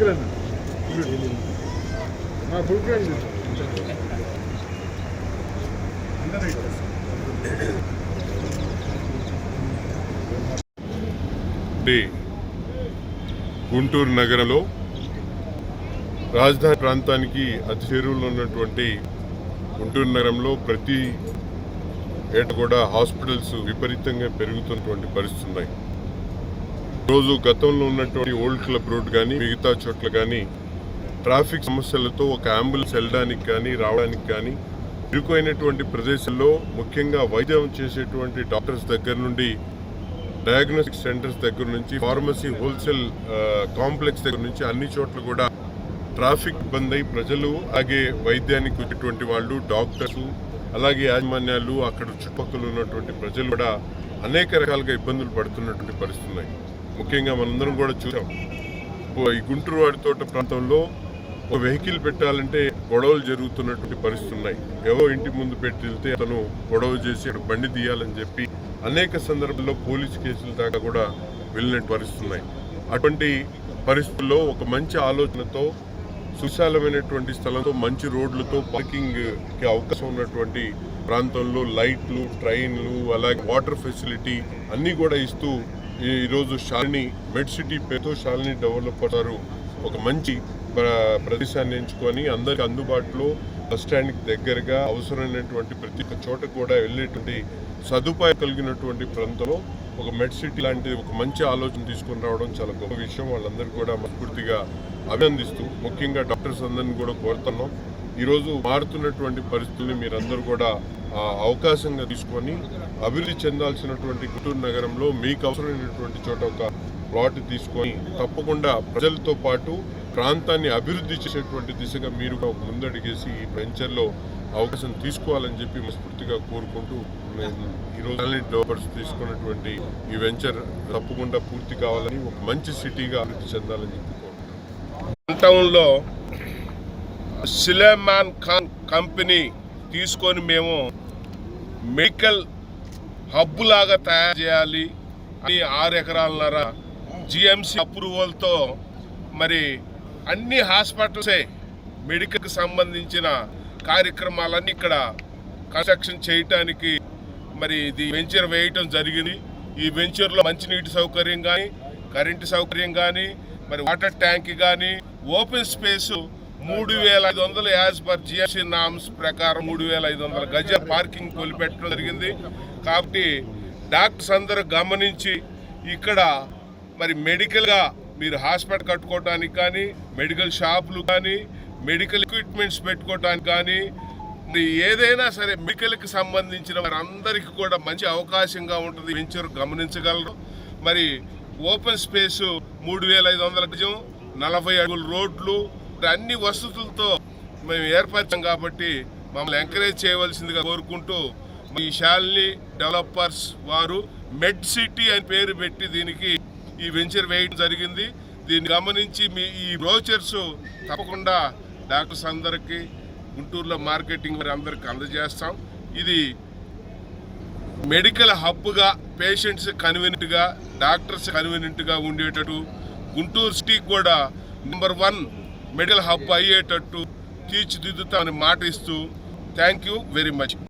వెనకలేనా మా క్రాక్ గుంటూరు నగరంలో రాజధాని ప్రాంతానికి అతి చేరువలో ఉన్నటువంటి గుంటూరు నగరంలో ప్రతి ఏట కూడా హాస్పిటల్స్ విపరీతంగా పెరుగుతున్నటువంటి పరిస్థితులు ఉన్నాయి. రోజు గతంలో ఉన్నటువంటి ఓల్డ్ క్లబ్ రోడ్ కానీ మిగతా చోట్ల కానీ ట్రాఫిక్ సమస్యలతో ఒక అంబులెన్స్ వెళ్ళడానికి కానీ రావడానికి కానీ ఇరుకైనటువంటి ప్రదేశాల్లో ముఖ్యంగా వైద్యం చేసేటువంటి డాక్టర్స్ దగ్గర నుండి డయాగ్నోస్టిక్ సెంటర్స్ దగ్గర నుంచి ఫార్మసీ హోల్సేల్ కాంప్లెక్స్ దగ్గర నుంచి అన్ని చోట్ల కూడా ట్రాఫిక్ ఇబ్బంది అయి ప్రజలు అలాగే వైద్యానికి వచ్చేటువంటి వాళ్ళు డాక్టర్స్ అలాగే యాజమాన్యాలు అక్కడ చుట్టుపక్కల ఉన్నటువంటి ప్రజలు కూడా అనేక రకాలుగా ఇబ్బందులు పడుతున్నటువంటి పరిస్థితులు ముఖ్యంగా మనందరం కూడా చూసాం. ఈ గుంటూరు వాడి తోట ప్రాంతంలో ఒక వెహికల్ పెట్టాలంటే గొడవలు జరుగుతున్నటువంటి పరిస్థితులు ఉన్నాయి. ఎవరో ఇంటి ముందు పెట్టి వెళ్తే అతను గొడవ చేసి అక్కడ బండి తీయాలని చెప్పి అనేక సందర్భాల్లో పోలీస్ కేసుల దాకా కూడా వెళ్ళినట్టు పరిస్థితులు ఉన్నాయి. అటువంటి పరిస్థితుల్లో ఒక మంచి ఆలోచనతో సుశాలమైనటువంటి స్థలంతో మంచి రోడ్లతో పార్కింగ్కి అవకాశం ఉన్నటువంటి ప్రాంతంలో లైట్లు ట్రైన్లు అలాగే వాటర్ ఫెసిలిటీ అన్నీ కూడా ఇస్తూ ఈరోజు శాలిని మెడ్ సిటీ పేరుతో శాలిని డెవలప్ అవుతారు. ఒక మంచి ప్రదేశాన్ని ఎంచుకొని అందరికి అందుబాటులో బస్ స్టాండ్కి దగ్గరగా అవసరమైనటువంటి ప్రతి ఒక్క చోట కూడా వెళ్ళేటువంటి సదుపాయం కలిగినటువంటి ప్రాంతంలో ఒక మెడ్ సిటీ లాంటి ఒక మంచి ఆలోచన తీసుకుని రావడం చాలా గొప్ప విషయం. వాళ్ళందరూ కూడా మనస్ఫూర్తిగా అభినందిస్తూ ముఖ్యంగా డాక్టర్స్ అందరిని కూడా కోరుతున్నాం. ఈరోజు మారుతున్నటువంటి పరిస్థితుల్ని మీరందరూ కూడా అవకాశంగా తీసుకొని అభివృద్ధి చెందాల్సినటువంటి గుంటూరు నగరంలో మీకు అవసరమైనటువంటి చోట ఒక ప్లాట్ తీసుకొని తప్పకుండా ప్రజలతో పాటు ప్రాంతాన్ని అభివృద్ధి చేసేటువంటి దిశగా మీరు ఒక ముందడిగేసి ఈ వెంచర్లో అవకాశం తీసుకోవాలని చెప్పి మనస్ఫూర్తిగా కోరుకుంటూ నేను ఈరోజు డెవలపర్స్ తీసుకున్నటువంటి ఈ వెంచర్ తప్పకుండా పూర్తి కావాలని ఒక మంచి సిటీగా అభివృద్ధి చెందాలని చెప్పి కోరుకుంటున్నాను. టౌన్లో సిలేమాన్ ఖాన్ కంపెనీ తీసుకొని మేము మెడికల్ హబ్ లాగా తయారు చేయాలి అని ఆరు ఎకరాలన్నర జిఎంసి అప్రూవల్తో మరి అన్ని హాస్పిటల్సే మెడికల్కి సంబంధించిన కార్యక్రమాలన్నీ ఇక్కడ కన్స్ట్రక్షన్ చేయటానికి మరి ఇది వెంచర్ వేయటం జరిగింది. ఈ వెంచర్లో మంచినీటి సౌకర్యం కానీ కరెంటు సౌకర్యం కానీ మరి వాటర్ ట్యాంక్ కానీ ఓపెన్ స్పేసు మూడు వేల ఐదు వందల యాజ్ పర్ జిఎస్సి నామ్స్ ప్రకారం మూడు వేల ఐదు వందల గజ పార్కింగ్ కొలిపెట్టడం జరిగింది. కాబట్టి డాక్టర్స్ అందరూ గమనించి ఇక్కడ మరి మెడికల్గా మీరు హాస్పిటల్ కట్టుకోవడానికి కానీ మెడికల్ షాపులు కానీ మెడికల్ ఎక్విప్మెంట్స్ పెట్టుకోవడానికి కానీ మరి ఏదైనా సరే మెడికల్కి సంబంధించిన వారందరికీ కూడా మంచి అవకాశంగా ఉంటుంది. వెంచర్ గమనించగలరు. మరి ఓపెన్ స్పేస్ మూడు వేల ఐదు వందల గజం నలభై అడుగుల రోడ్లు ఇప్పుడు అన్ని వసతులతో మేము ఏర్పరిచాం కాబట్టి మమ్మల్ని ఎంకరేజ్ చేయవలసిందిగా కోరుకుంటూ ఈ శాలిని డెవలపర్స్ వారు మెడ్ సిటీ అని పేరు పెట్టి దీనికి ఈ వెంచర్ వేయడం జరిగింది. దీన్ని గమనించి మీ ఈ బ్రోచర్స్ తప్పకుండా డాక్టర్స్ అందరికీ గుంటూరులో మార్కెటింగ్ మరి అందరికి అందజేస్తాం. ఇది మెడికల్ హబ్గా పేషెంట్స్ కన్వీనియంట్గా డాక్టర్స్ కన్వీనియంట్గా ఉండేటట్టు గుంటూరు సిటీకి కూడా నెంబర్ వన్ మెడల్ హబ్ అయ్యేటట్టు తీర్చిదిద్దుతామని మాట ఇస్తూ థ్యాంక్ యూ వెరీ మచ్.